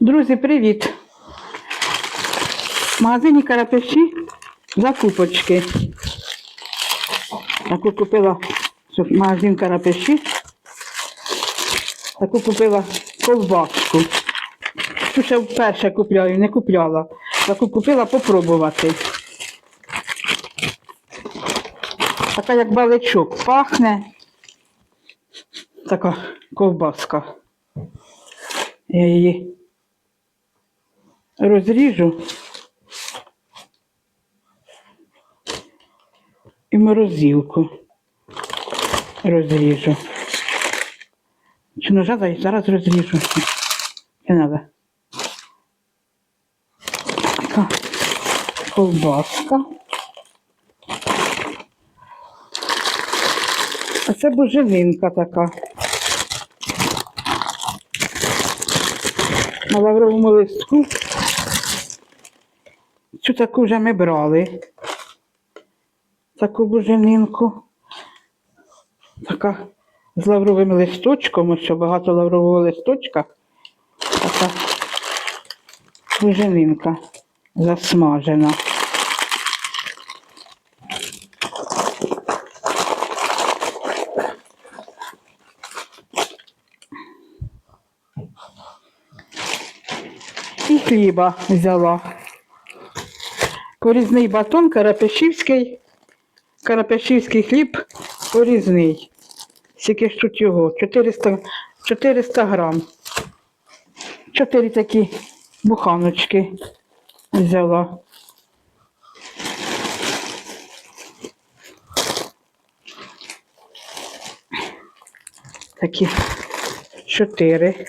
Друзі, привіт! В магазині Карапеші закупочки. Таку купила щоб магазин Карапеші. Таку купила ковбаску. Цю ще вперше купляю, не купляла. Таку купила попробувати. Така як баличок пахне. Така ковбаска. Я її розріжу і морозилку розріжу. Чи ножа зараз розріжу. Не треба. Така ковбаска. А це божевинка така. На лавровому листку. Цю таку вже ми брали. Таку буженинку. Така з лавровим листочком, що багато лаврового листочка. Така буженинка засмажена. І хліба взяла. Порізний батон карапешівський. Карапешівський хліб порізний. Скільки ж тут його? 400, 400 грам. Чотири такі буханочки взяла. Такі чотири.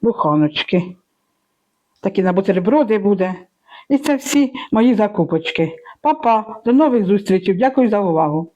буханочки. Такі на бутерброди буде. І це всі мої закупочки. Па-па, до нових зустрічей. Дякую за увагу.